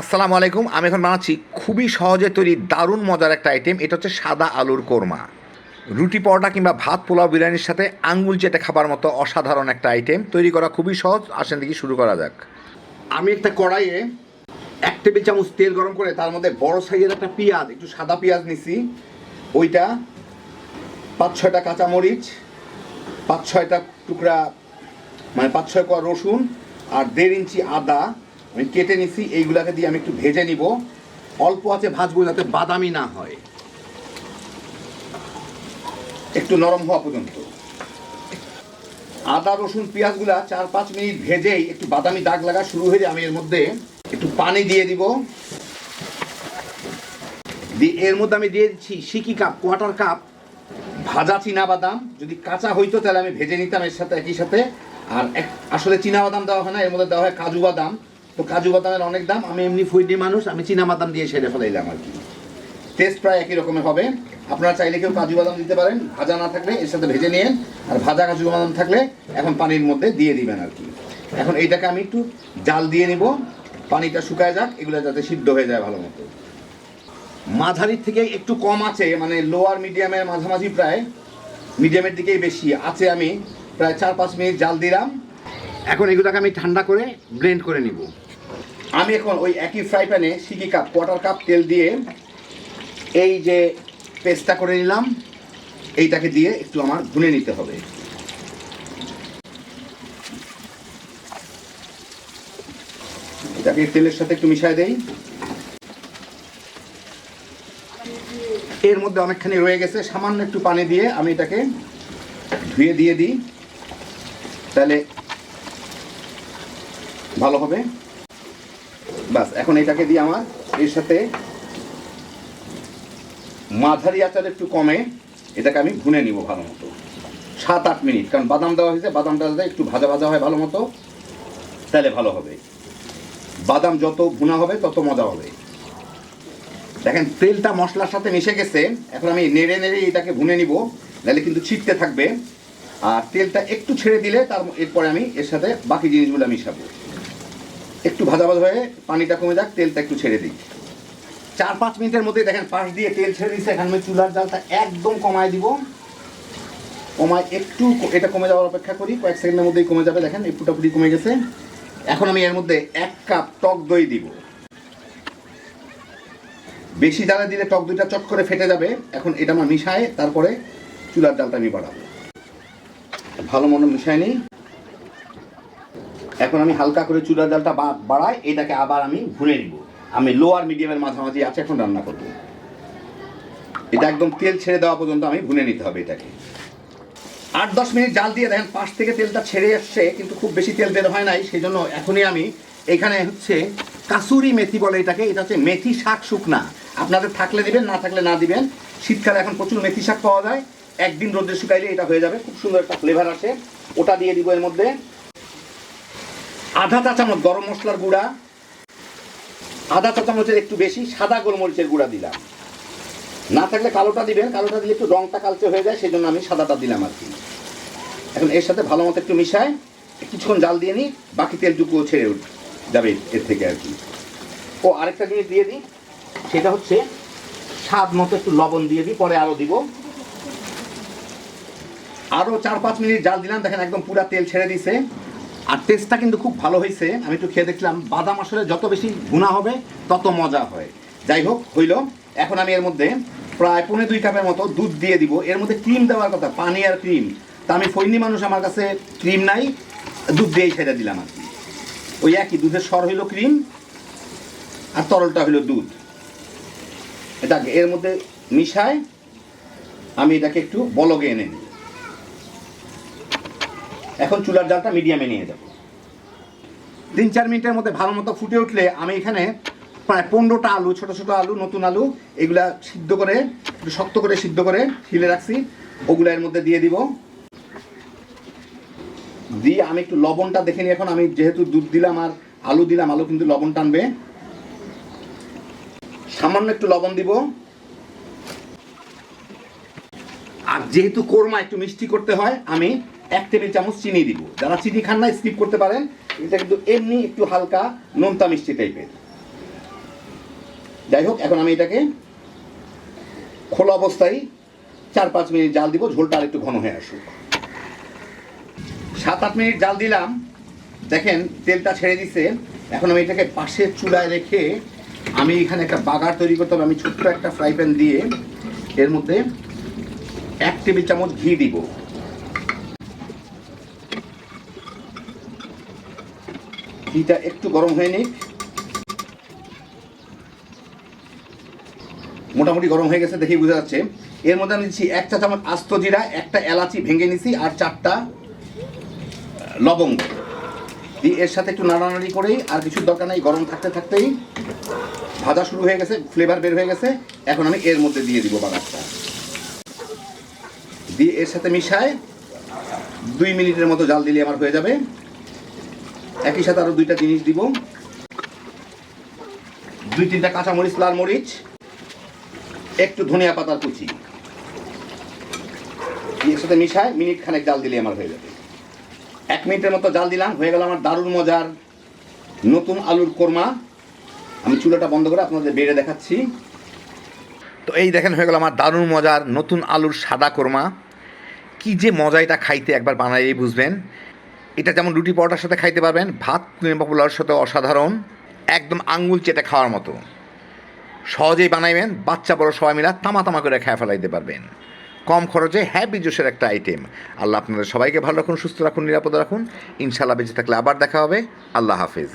আসসালামু আলাইকুম, আমি এখন বানাচ্ছি খুবই সহজে তৈরি দারুণ মজার একটা আইটেম এটা হচ্ছে সাদা আলুর কোরমা। রুটি পরোটা কিংবা ভাত, পোলাও, বিরিয়ানির সাথে আঙ্গুল চেটে খাবার মতো অসাধারণ একটা আইটেম তৈরি করা খুবই সহজ, আসেন দেখি শুরু করা যাক। আমি একটা কড়াইয়ে এক টেবিল চামচ তেল গরম করে তার মধ্যে বড় সাইজের একটা পেঁয়াজ, একটু সাদা পেঁয়াজ নিছি। ওইটা পাঁচ ছয়টা কাঁচামরিচ, পাঁচ ছয়টা টুকরা মানে পাঁচ ছয় কোয়া রসুন আর দেড় ইঞ্চি আদা আমি কেটে নিছি, এইগুলাকে দিয়ে আমি একটু ভেজে নিব। অল্প আছে ভাজবো যাতে বাদামি না হয়। একটু নরম হওয়া পর্যন্ত। আদা, রসুন, পেঁয়াজগুলা চার পাঁচ মিনিট ভেজেই একটু বাদামি দাগ লাগা শুরু হয়ে যায় আমি এর মধ্যে একটু পানি দিয়ে দিব। দিয়ে এর মধ্যে আমি দিয়ে দিচ্ছি সিকি কাপ কোয়ার্টার কাপ, ভাজা চীনা বাদাম যদি কাঁচা হইতো তাহলে আমি ভেজে নিতাম এর সাথে, একই সাথে। আর এক- আসলে চীনা বাদাম দেওয়া হয় না, এর মধ্যে দেওয়া হয় কাজু বাদাম। তো কাজু বাদামের অনেক দাম, আমি এমনি ফুইডি মানুষ, আমি চীনা বাদাম দিয়ে সেরে ফেলাইলাম আর কি। টেস্ট প্রায় একই রকমের হবে। আপনারা চাইলে কেউ কাজু বাদাম দিতে পারেন, ভাজা না থাকলে এর সাথে ভেজে নিন আর ভাজা কাজু বাদাম থাকলে এখন পানির মধ্যে দিয়ে দিবেন আর কি। এখন এইটাকে আমি একটু জাল দিয়ে নিব, পানিটা শুকায় যাক, এগুলো যাতে সিদ্ধ হয়ে যায় ভালো মতো। মাঝারির থেকে একটু কম আছে মানে লোয়ার মিডিয়ামের মাঝামাঝি প্রায় মিডিয়ামের দিকেই বেশি আছে আমি, প্রায় চার পাঁচ মিনিট জাল দিলাম। এখন এগুলোকে আমি ঠান্ডা করে ব্লেন্ড করে নিব। আমি এখন ওই একই ফ্রাই প্যানে সিকি কাপ কোয়ার্টার কাপ তেল দিয়ে এই যে পেস্টটা করে নিলাম, এইটাকে দিয়ে একটু আমার ভুনে নিতে হবে। এটাকে তেলের সাথে একটু মিশাই দেই। এর মধ্যে অনেকখানি রয়ে গেছে, সামান্য একটু পানি দিয়ে আমি এটাকে ধুয়ে দিয়ে দিই, তাহলে ভালো হবে। বাস, এখন এটাকে দিয়ে আমার এর সাথে মাঝারি আচার একটু কমে, এটাকে আমি ভুনে নিব ভালো মতো। সাত, আট মিনিট, কারণ বাদাম দেওয়া হয়েছে বাদামটা যাতে একটু ভাজা ভাজা হয় ভালো মতো, তাহলে ভালো হবে। বাদাম যত ভুনা হবে, তত মজা হবে। দেখেন, তেলটা মশলার সাথে মিশে গেছে, এখন আমি নেড়ে নেড়ে এটাকে ভুনে নিব, নাহলে কিন্তু ছিটতে থাকবে। আর তেলটা একটু ছেড়ে দিলে তার, এরপরে আমি এর সাথে বাকি জিনিসগুলো মিশাবো। একটু ভাজা ভাজা হয়ে পানিটা কমে যাক, তেলটা একটু ছেড়ে দিই। চার পাঁচ মিনিটের মধ্যে দেখেন পাশ দিয়ে তেল ছেড়ে দিচ্ছে এখানে আমি চুলার জালটা একদম কমায় দিব। কমায় একটু এটা কমে যাওয়ার অপেক্ষা করি, কয়েক সেকেন্ডের মধ্যেই কমে যাবে, দেখেন এই ফুটাফুটি কমে গেছে। এখন আমি এর মধ্যে এক কাপ টক দই দিব। বেশি জালে দিলে টক দইটা চট করে ফেটে যাবে, এখন এটা আমার মিশায়, তারপরে চুলার ডালটা আমি বাড়াবো। ভালো মনে মিশায় নিই। এখন আমি হালকা করে চুলার ডালটা বাড়াই, এটাকে আবার আমি ভুনে নিব। আমি লো আর মিডিয়ামের মাঝামাঝি আছে, এখন রান্না করব। এটা একদম তেল ছেড়ে দেওয়া পর্যন্ত আমি ভুনে নিতে হবে এটাকে। আট দশ মিনিট জাল দিয়ে দেখেন, পাশ থেকে তেলটা ছেড়ে আসছে, কিন্তু খুব বেশি তেল বের হয় নাই, সেই জন্য এখনই আমি এখানে হচ্ছে কাসুরি মেথি বলে এটাকে, এটা হচ্ছে মেথি শাক শুকনা। আপনাদের থাকলে দিবেন, না থাকলে না দিবেন। শীতকালে এখন প্রচুর মেথি শাক পাওয়া যায়। একদিন রোদে শুকাইলে এটা হয়ে যাবে, খুব সুন্দর একটা ফ্লেভার আছে ওটা দিয়ে দিব এর মধ্যে আধা চা চামচ গরম মশলার গুঁড়া, আধা চা চামচের একটু বেশি সাদা গোলমরিচের গুঁড়া দিলাম। না থাকলে কালোটা দিবেন কালোটা দিলে একটু রংটা কালচে হয়ে যায় সেই জন্য আমি সাদাটা দিলাম আর কি। এখন এর সাথে ভালো মতো একটু মিশায় কিছুক্ষণ জাল দিয়ে নিই, বাকি তেল তেলটুকুও ছেড়ে যাবে এর থেকে আর কি। ও, আরেকটা জিনিস দিয়ে দিই, সেটা হচ্ছে স্বাদ মতো একটু লবণ দিয়ে দিই, পরে আরও দিব। আরও চার পাঁচ মিনিট জাল দিলাম, দেখেন একদম পুরা তেল ছেড়ে দিছে। আর টেস্টটা কিন্তু খুব ভালো হয়েছে। আমি একটু খেয়ে দেখলাম, বাদাম আসলে যত বেশি ভুনা হবে, তত মজা হয়। যাই হোক, হইল। এখন আমি এর মধ্যে প্রায় পৌনে দুই কাপের মতো দুধ দিয়ে দিব। এর মধ্যে ক্রিম দেওয়ার কথা, পানি আর ক্রিম। তা আমি ফৈনি মানুষ, আমার কাছে ক্রিম নাই, দুধ দিয়েই ছেড়ে দিলাম আর কি। ওই একই, দুধের স্বর হইল ক্রিম, আর তরলটা হইল দুধ। এটা এর মধ্যে মিশায়, আমি এটাকে একটু বলগে এনে নিই। এখন চুলার জালটা মিডিয়ামে নিয়ে যাব। তিন চার মিনিটের মধ্যে ভালো মতো ফুটে উঠলে আমি এখানে প্রায় পনেরোটা আলু, ছোট ছোট আলু, নতুন আলু, এগুলা সিদ্ধ করে, একটু শক্ত করে সিদ্ধ করে ঢিলে রাখছি। ওগুলা এর মধ্যে দিয়ে দিব। দিয়ে আমি একটু লবণটা দেখে নিই। এখন আমি যেহেতু দুধ দিলাম আর আলু দিলাম, আলু কিন্তু লবণ টানবে। সামান্য একটু লবণ দিব। আর যেহেতু কোরমা একটু মিষ্টি করতে হয়, আমি এক টেবিল চামচ চিনি দিব। যারা চিনি খান না স্কিপ করতে পারেন। এটা কিন্তু এমনি একটু হালকা নোনতা মিষ্টি টাইপের যাই হোক, এখন আমি এটাকে খোলা অবস্থায় চার পাঁচ মিনিট জাল দিব, ঝোলটা আর একটু ঘন হয়ে আসুক। সাত আট মিনিট জাল দিলাম। দেখেন, তেলটা ছেড়ে দিছে। এখন আমি এটাকে পাশের চুলায় রেখে আমি এখানে একটা বাগার তৈরি করতে হবে। আমি ছোট্ট একটা ফ্রাই প্যান দিয়ে এর মধ্যে এক টেবিল চামচ ঘি দিব। ঘিটা একটু গরম হয়ে নিক। মোটামুটি গরম হয়ে গেছে দেখেই বোঝা যাচ্ছে। এর মধ্যে আমি দিচ্ছি এক চা চামচ আস্ত জিরা, একটা এলাচি ভেঙে নিছি, আর চারটা লবঙ্গ। দিয়ে এর সাথে একটু নাড়ানাড়ি করেই আর কিছু দরকার নেই, গরম থাকতে থাকতেই ভাজা শুরু হয়ে গেছে ফ্লেভার বের হয়ে গেছে। এখন আমি এর মধ্যে দিয়ে দিব বাগারটা দিয়ে এর সাথে মিশায় দুই মিনিটের মতো জাল দিলে আমার হয়ে যাবে। একই সাথে আরও দুইটা জিনিস দিব। দুই তিনটা কাঁচা মরিচ লাল মরিচ, একটু ধনিয়া পাতার কুচি। দিয়ে এর সাথে মিশায় মিনিট খানেক জাল দিলে আমার হয়ে যাবে। এক মিনিটের মতো জাল দিলাম, হয়ে গেল আমার দারুণ মজার নতুন আলুর কোরমা। আমি চুলাটা বন্ধ করে আপনাদের বেড়ে দেখাচ্ছি। তো এই দেখেন, হয়ে গেল আমার দারুণ মজার নতুন আলুর সাদা কোরমা। কি যে মজা এটা খাইতে একবার বানাইলেই বুঝবেন। এটা যেমন রুটি পরোটার সাথে খাইতে পারবেন, ভাত কিংবা সাথে অসাধারণ, একদম আঙ্গুল চেটে খাওয়ার মতো। সহজেই বানাইবেন, বাচ্চা বড় সবাই মিলা তামা তামা করে খেয়ে ফেলাইতে পারবেন। কম খরচে হ্যাপি জুসের একটা আইটেম আল্লাহ আপনাদের সবাইকে ভালো রাখুন, সুস্থ রাখুন, নিরাপদ রাখুন। ইনশাল্লাহ বেঁচে থাকলে আবার দেখা হবে। আল্লাহ হাফিজ।